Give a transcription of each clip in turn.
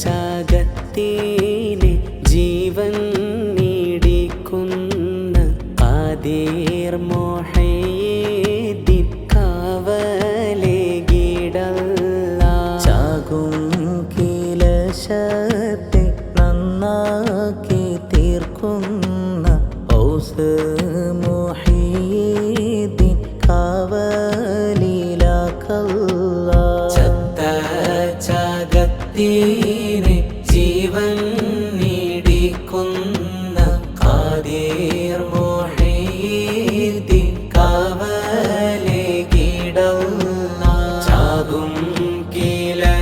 ചാകത്തീനെ ജീവൻ നീടിക്കുന്ന ആദീർ മോഹീദ്ദീൻ കാവലെ ചാകും കിലശത്തെ നന്നാക്കി തീർക്കുന്ന ഔസ്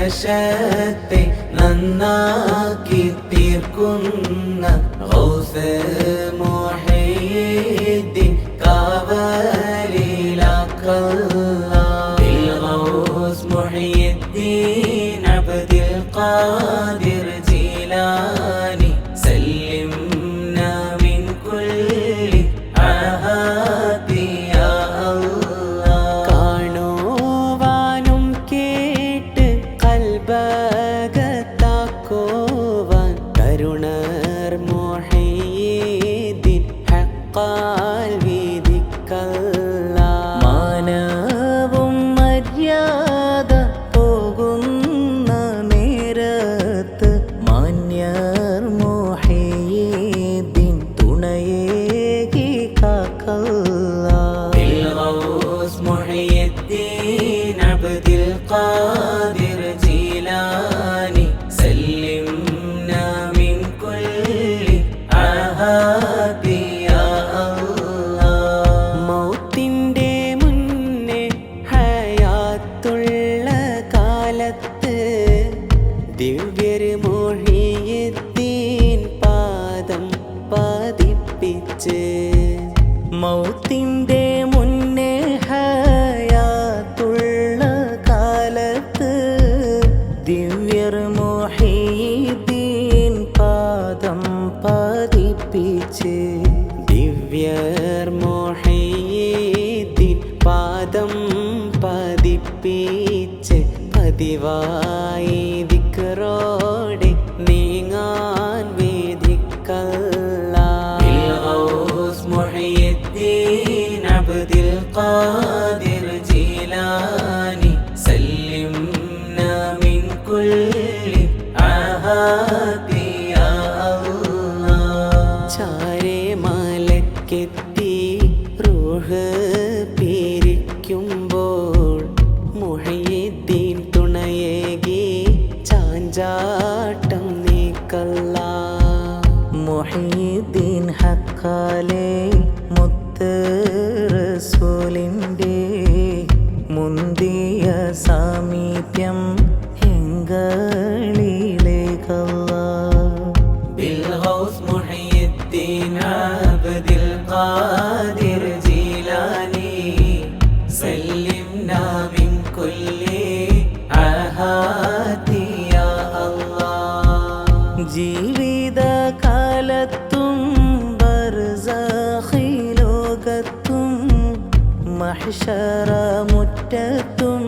കിലശത്തെ നന്നാക്കി തീർക്കുന്ന ഗൗസ് മൊഹീദ്ദീൻ പാദം പതിപ്പിച്ച് പതിവായി ദിക്കറോടെ നീങ്ങാൻ വേദിക്കല്ല. മൊഹീദ്ദീൻ അബ്ദുൽ ഖാദിർ ജീലാ سلمنا من كل عهات يا الله ജീവിതകാലത്തും ബർസഖി ലോകത്തും മഹ്ശറ മുറ്റത്തും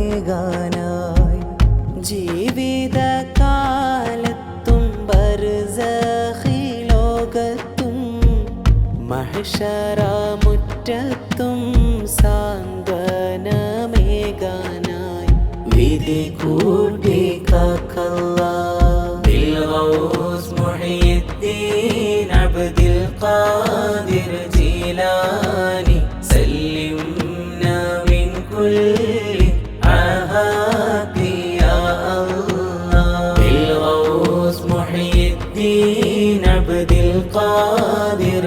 സാന്ത്വനമേകാനായി ജീവിതകാലത്തും ബർസഖി ലോകത്തും മഹ്ശറ മുറ്റത്തും സാന്ത്വനമേകാനായി വിധി കൂട്ടി കാക്കല്ല بالغوث محي الدين عبد القادر جيلاني سلمنا من كل عهات يا الله بالغوث محي الدين عبد القادر